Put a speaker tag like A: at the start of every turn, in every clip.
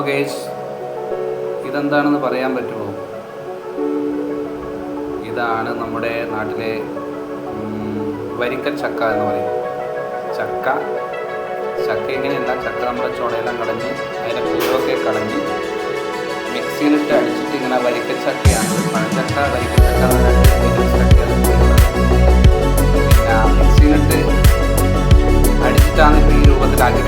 A: ലോകേഷ് ഇതെന്താണെന്ന് പറയാൻ പറ്റുമോ? ഇതാണ് നമ്മുടെ നാട്ടിലെ വരിക്കൽ ചക്ക എന്ന് പറയും. ചക്ക ചക്ക ഇങ്ങനെയല്ല ചക്ക നമ്മുടെ ചുളയെല്ലാം കളഞ്ഞ് അതിന്റെ കൂടൊക്കെ കളഞ്ഞ് മിക്സിയിലിട്ട് അടിച്ചിട്ട് ഇങ്ങനെ വരിക്കൽ ചക്കയാണ്. പഴച്ചക്ക വരിക്കൽ ചക്ക ആ മിക്സിയിലിട്ട് അടിച്ചിട്ടാണ് ഈ രൂപത്തിലാക്കി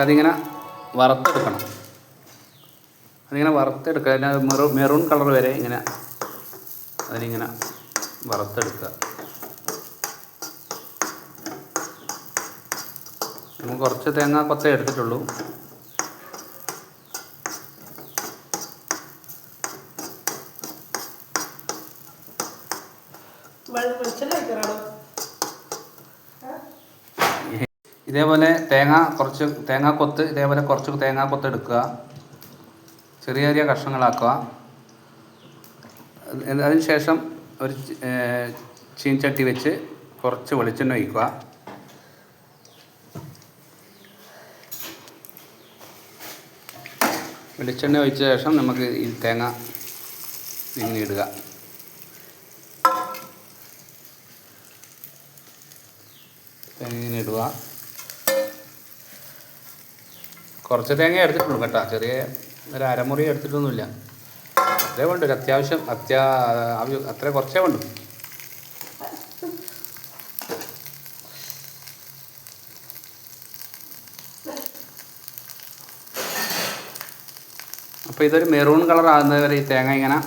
A: പക്ഷെ അതിങ്ങനെ വറുത്തെടുക്കണം. അതിങ്ങനെ വറുത്തെടുക്കുക. അതിന്റെ മെറു മെറൂൺ കളർ വരെ ഇങ്ങനെ അതിനിങ്ങനെ വറുത്തെടുക്കുക. നമ്മൾ കുറച്ച് തേങ്ങ കൊത്തേ എടുത്തിട്ടുള്ളൂ.
B: വെള്ളം വെച്ചല്ലേ
A: ഇതേപോലെ തേങ്ങ കുറച്ച് തേങ്ങ കൊത്ത് ഇതേപോലെ കുറച്ച് തേങ്ങ കൊത്ത് എടുക്കുക. ചെറിയ ചെറിയ കഷ്ണങ്ങളാക്കുക. അതിനുശേഷം ഒരു ചീൻചട്ടി വെച്ച് കുറച്ച് വെളിച്ചെണ്ണ ഒഴിക്കുക. വെളിച്ചെണ്ണ ഒഴിച്ച ശേഷം നമുക്ക് ഈ തേങ്ങ പിന്നിടുക തേങ്ങ ഇടുക. കുറച്ച് തേങ്ങ എടുത്തിട്ടുള്ളൂ കേട്ടോ. ചെറിയ ഒരു അരമുറി എടുത്തിട്ടൊന്നുമില്ല. അത്രേ വേണ്ട. ഒരു അത്യാവശ്യം അത്യാ അത്ര കുറച്ചേ വേണ്ടു. അപ്പോൾ ഇതൊരു മെറൂൺ കളർ ആകുന്നത് വരെ ഈ തേങ്ങ ഇങ്ങനെ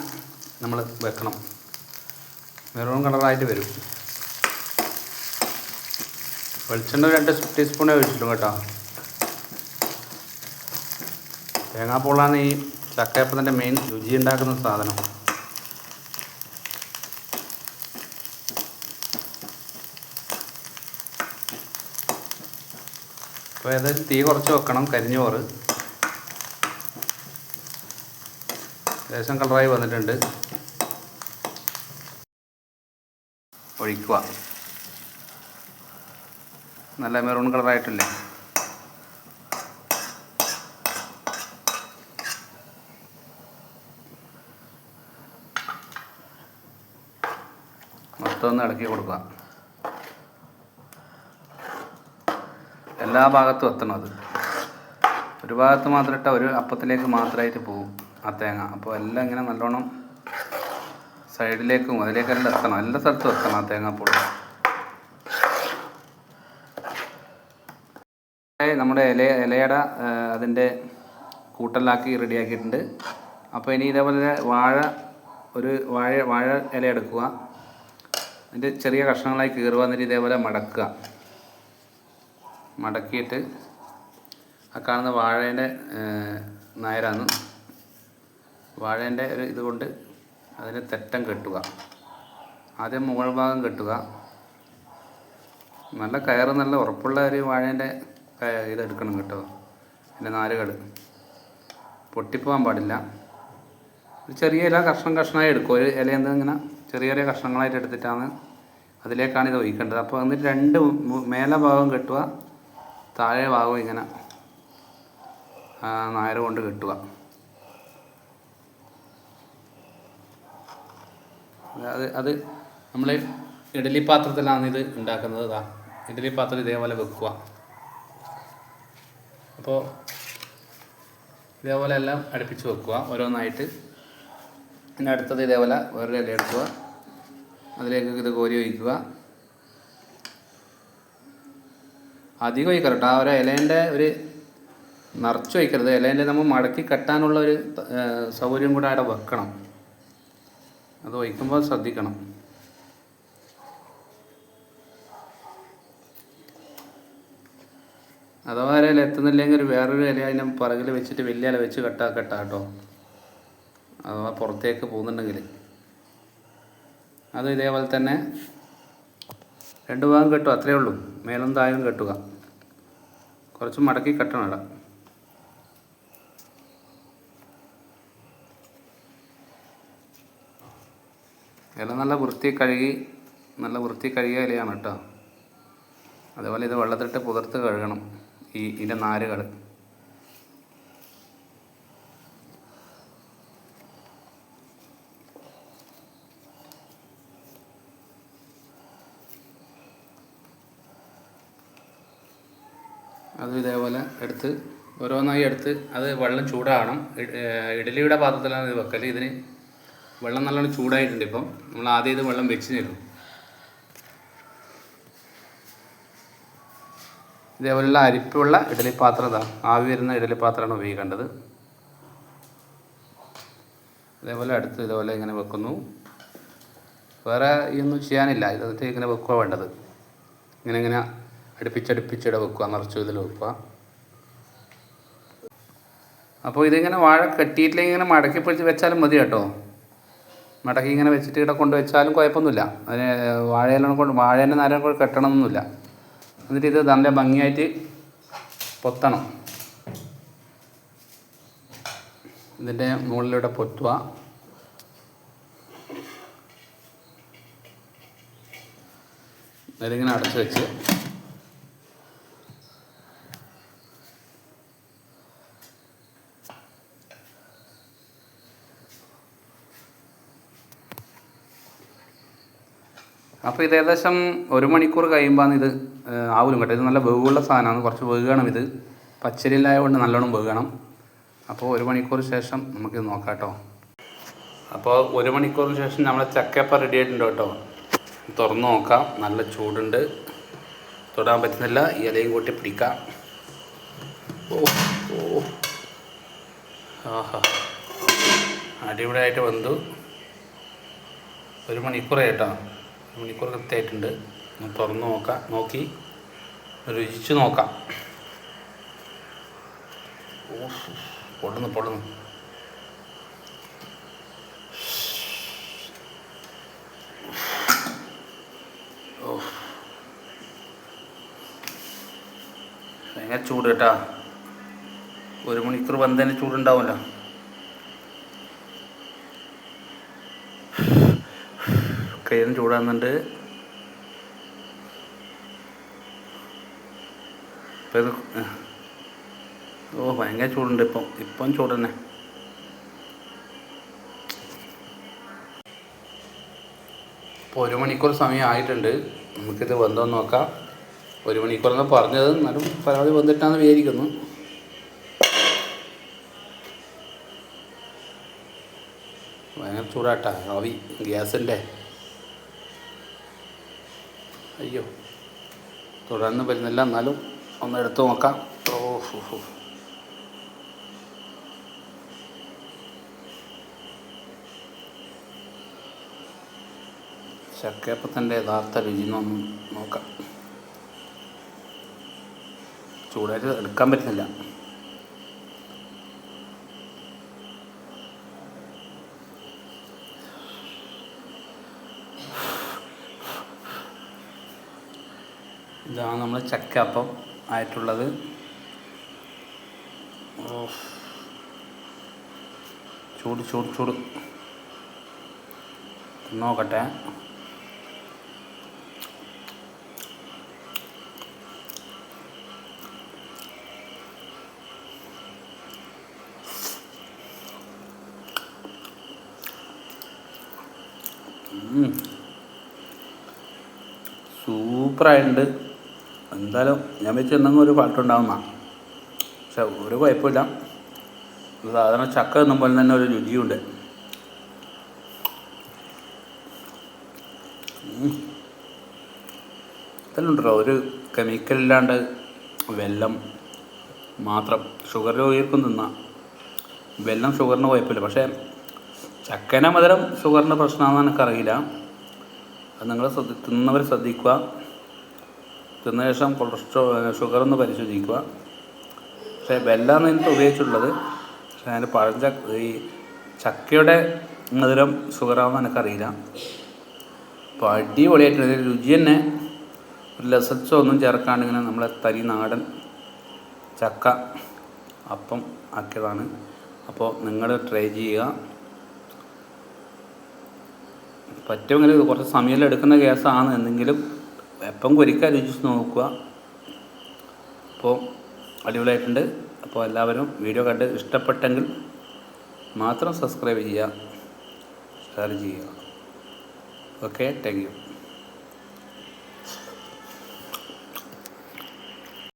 A: നമ്മൾ വെക്കണം. മെറൂൺ കളറായിട്ട് വരും. വെളിച്ചെണ്ണ രണ്ട് ടീസ്പൂണേ ഒഴിച്ചിട്ടുള്ളൂ കേട്ടോ. തേങ്ങാപ്പൂളാണ് ഈ ചക്കയപ്പത്തിന്റെ മെയിൻ രുചി ഉണ്ടാക്കുന്ന സാധനം. അപ്പോൾ ഏകദേശം തീ കുറച്ച് വെക്കണം കരിഞ്ഞോറ്. ഏകദേശം കളറായി വന്നിട്ടുണ്ട്. ഒഴിക്കുക. നല്ല മെറൂൺ കളറായിട്ടില്ലേ ഒന്ന് ഇളക്കി കൊടുക്കുക. എല്ലാ ഭാഗത്തും എത്തണം അത്. ഒരു ഭാഗത്ത് മാത്രം ഇട്ട ഒരു അപ്പത്തിലേക്ക് മാത്രമായിട്ട് പോകും ആ തേങ്ങ. അപ്പോൾ എല്ലാം ഇങ്ങനെ നല്ലോണം സൈഡിലേക്കും അതിലേക്കെല്ലാം എത്തണം. എല്ലാ സ്ഥലത്തും എത്തണം ആ തേങ്ങാപ്പൂൾ നമ്മുടെ ഇല ഇലയട അതിന്റെ കൂട്ടലാക്കി റെഡിയാക്കിയിട്ടുണ്ട്. അപ്പോൾ ഇനി ഇതേപോലെ വാഴ ഒരു വാഴ വാഴ ഇല എടുക്കുക. അതിന്റെ ചെറിയ കഷ്ണങ്ങളായി കീറുക എന്നിട്ട് ഇതേപോലെ മടക്കുക. മടക്കിയിട്ട് ആ കാണുന്ന വാഴേന്റെ നായരാന്ന് വാഴേന്റെ ഒരു ഇതുകൊണ്ട് അതിന് തെറ്റം കെട്ടുക. ആദ്യം മുകൾ ഭാഗം കെട്ടുക. നല്ല കയറ് നല്ല ഉറപ്പുള്ള ഒരു വാഴേന്റെ ഇതെടുക്കണം കേട്ടോ. അതിന്റെ നാരുകൾ. പൊട്ടിപ്പോകാൻ പാടില്ല. ഒരു ചെറിയ ഇല കഷ്ണം കഷ്ണമായി എടുക്കും. ഒരു ഇല എന്താ ഇങ്ങനെ ചെറിയ ചെറിയ കഷ്ണങ്ങളായിട്ട് എടുത്തിട്ടാണ് അതിലേക്കാണ് ഇത് ഒഴിക്കേണ്ടത്. അപ്പോൾ എന്നിട്ട് രണ്ട് മേലെ ഭാഗം കെട്ടുക താഴെ ഭാഗം ഇങ്ങനെ ആ നായർ കൊണ്ട് കെട്ടുക. അത് അത് നമ്മൾ ഇഡലി പാത്രത്തിലാണ് ഇത് ഉണ്ടാക്കുന്നത്. ഇതാ ഇഡലി പാത്രം ഇതേപോലെ വെക്കുക. അപ്പോൾ ഇതേപോലെ എല്ലാം അടുപ്പിച്ച് വെക്കുക ഓരോന്നായിട്ട്. പിന്നെ അടുത്തത് ഇതേപോലെ വേറൊരു ഇല എടുക്കുക. അതിലേക്ക് ഇത് കോരി ഒഴിക്കുക. അധികം ഒഴിക്കരുത് കേട്ടോ. ആ ഒരു ഇലേന്റെ ഒരു നിറച്ച് വയ്ക്കരുത് ഇലേന്റെ നമ്മൾ മടക്കി കെട്ടാനുള്ള ഒരു സൗകര്യം കൂടെ അവിടെ വെക്കണം. അത് വയ്ക്കുമ്പോൾ ശ്രദ്ധിക്കണം. അഥവാ ഇല എത്തുന്നില്ലെങ്കിൽ ഒരു വേറൊരു ഇല അതിന്റെ പുറകിൽ വെച്ചിട്ട് വലിയ ഇല വെച്ച് കെട്ടാ കെട്ടാ കേട്ടോ. അഥവാ പുറത്തേക്ക് പോകുന്നുണ്ടെങ്കിൽ. അത് ഇതേപോലെ തന്നെ രണ്ട് ഭാഗം കെട്ടുക അത്രയേ ഉള്ളൂ. മേലും താഴെയും കെട്ടുക. കുറച്ച് മടക്കി കെട്ടണം ഇട ഇല നല്ല വൃത്തി കഴുകി നല്ല വൃത്തി കഴുകിയ ഇലയാണ് കേട്ടോ. അതേപോലെ ഇത് വെള്ളത്തിട്ട് പുതിർത്ത് കഴുകണം ഈ ഇതിന്റെ നാരുകൾ. അത് ഇതേപോലെ എടുത്ത് ഓരോന്നായി എടുത്ത് അത് വെള്ളം ചൂടാകണം ഇഡലിയുടെ പാത്രത്തിലാണ് ഇത് വെക്കൽ ഇതിന് വെള്ളം നല്ലോണം ചൂടായിട്ടുണ്ട് ഇപ്പം. നമ്മൾ ആദ്യം ഇത് വെള്ളം വെച്ച് തരും ഇതേപോലെയുള്ള അരിപ്പുള്ള ഇഡലി പാത്രം ഇതാണ് ആവി വരുന്ന ഇഡലി പാത്രമാണ് ഉപയോഗിക്കേണ്ടത്. ഇതേപോലെ അടുത്ത് ഇതേപോലെ ഇങ്ങനെ വെക്കുന്നു. വേറെ ഇതൊന്നും ചെയ്യാനില്ല. ഇതൊക്കെ ഇങ്ങനെ വെക്കുക വേണ്ടത്. ഇങ്ങനെ ഇങ്ങനെ അടുപ്പിച്ചടുപ്പിച്ചിട വെക്കുക നിറച്ചു ഇതിൽ വെക്കുക. അപ്പോൾ ഇതിങ്ങനെ വാഴ കെട്ടിയിട്ടില്ലെങ്കിൽ ഇങ്ങനെ മടക്കി പിടിച്ച് വെച്ചാലും മതി കേട്ടോ. മടക്കി ഇങ്ങനെ വെച്ചിട്ട് ഇവിടെ കൊണ്ട് വെച്ചാലും കുഴപ്പമൊന്നുമില്ല. അതിന് വാഴയെല്ലാം കൊണ്ട് വാഴേന്റെ നേരം കൊണ്ട് കെട്ടണമെന്നൊന്നുമില്ല. എന്നിട്ട് ഇത് നല്ല ഭംഗിയായിട്ട് പൊത്തണം. ഇതിന്റെ മുകളിലൂടെ പൊത്തുക. ഇതിങ്ങനെ അടച്ചു വെച്ച് അപ്പോൾ ഇത് ഏകദേശം ഒരു മണിക്കൂർ കഴിയുമ്പോൾ ഇത് ആവലും കേട്ടോ. ഇത് നല്ല വേവുള്ള സാധനമാണ് കുറച്ച് വേകണം ഇത്. പച്ചരിയിലായതുകൊണ്ട് നല്ലോണം വേകണം. അപ്പോൾ ഒരു മണിക്കൂർ ശേഷം നമുക്ക് നോക്കാം കേട്ടോ. അപ്പോൾ ഒരു മണിക്കൂറിന് ശേഷം നമ്മളെ ചക്കയപ്പം റെഡി ആയിട്ടുണ്ട് കേട്ടോ. തുറന്ന് നോക്കാം. നല്ല ചൂടുണ്ട്. തൊടാൻ പറ്റുന്നില്ല. ഇലയും കൂട്ടി പിടിക്കാം. ഓ ഓ. ആഹാ. അടിപൊളിയായിട്ട് വന്നു ഒരു മണിക്കൂറായിട്ടോ മണിക്കൂർ കൃത്യമായിട്ടുണ്ട്. ഒന്ന് തുറന്ന് നോക്കാം. നോക്കി. രുചിച്ച് നോക്കാം. പൊടുന്നു പൊടുന്നു ഭയങ്കര ചൂട് കേട്ടാ. ഒരു മണിക്കൂർ വന്നതിന് ചൂടുണ്ടാവുമല്ലോ കയ്യിന് ചൂടാകുന്നുണ്ട്. ഓ ഭയങ്കര ചൂടുണ്ട് ഇപ്പം. ഇപ്പം ചൂട് തന്നെ. ഇപ്പോൾ ഒരു മണിക്കൂർ സമയം ആയിട്ടുണ്ട്. നമുക്കിത് വന്നോ നോക്കാം. ഒരു മണിക്കൂറെന്ന് പറഞ്ഞത് എന്നാലും പരമാവധി വന്നിട്ടാന്ന് വിചാരിക്കുന്നു. ഭയങ്കര ചൂടാട്ടാ. ആവി ഗ്യാസിന്റെ അയ്യോ തുടർന്ന് വരുന്നില്ല. എന്നാലും ഒന്ന് എടുത്തു നോക്കാം. ഓ ഹോ, ഹോ. ചക്കയപ്പത്തിന്റെ യഥാർത്ഥ രുചി ഒന്ന് നോക്കാം. ചൂടായിട്ട് എടുക്കാൻ പറ്റുന്നില്ല. ഇതാണ് നമ്മൾ ചക്കയപ്പം ആയിട്ടുള്ളത്. ചൂട് ചൂട് ചൂട്. നോക്കട്ടെ. സൂപ്പറായിട്ടുണ്ട്. എന്തായാലും ഞാൻ വെച്ച് എന്തെങ്കിലും ഒരു പാട്ടുണ്ടാവുന്ന പക്ഷെ ഒരു കുഴപ്പമില്ല. സാധാരണ ചക്ക എന്നും പോലെ തന്നെ ഒരു രുചിയുണ്ട്. ഇതെല്ലാം ഒരു കെമിക്കൽ ഇല്ലാണ്ട് വെല്ലം മാത്രം. ഷുഗർ രോഗികൾക്കും തിന്നാം. വെല്ലം ഷുഗറിന് കുഴപ്പമില്ല. പക്ഷേ ചക്കന മധുരം ഷുഗറിന്റെ പ്രശ്നമാണെന്ന് എനിക്കറിയില്ല. അത് നിങ്ങൾ ശ്രദ്ധ തിന്നവർ ശ്രദ്ധിക്കുക. തിന്ന ശേഷം കൊളസ്ട്രോൾ ഷുഗർ ഒന്ന് പരിശോധിക്കുക. പക്ഷേ വെല്ലാന്ന് എനിക്ക് ഉപയോഗിച്ചിട്ടുള്ളത് പക്ഷേ അതിന്റെ പഴഞ്ച ഈ ചക്കയുടെ മധുരം ഷുഗറാണെന്ന് എനിക്കറിയില്ല. അപ്പോൾ അടിപൊളിയായിട്ട് രുചി തന്നെ ഒരു ലസച്ചോ ഒന്നും ചേർക്കാണ്ട് ഇങ്ങനെ നമ്മളെ തരി നാടൻ ചക്ക അപ്പം ആക്കിയതാണ്. അപ്പോൾ നിങ്ങൾ ട്രൈ ചെയ്യുക. പറ്റുമെങ്കിൽ കുറച്ച് സമയം എടുക്കുന്ന കേസാണ് എന്നെങ്കിലും എപ്പം കൊരിക്കാൻ രുചിച്ച് നോക്കുക. അപ്പോൾ അടിപൊളിയായിട്ടുണ്ട്. അപ്പോൾ എല്ലാവരും വീഡിയോ കണ്ട് ഇഷ്ടപ്പെട്ടെങ്കിൽ മാത്രം സബ്സ്ക്രൈബ് ചെയ്യുക. ഷെയർ ചെയ്യുക. Okay thank you.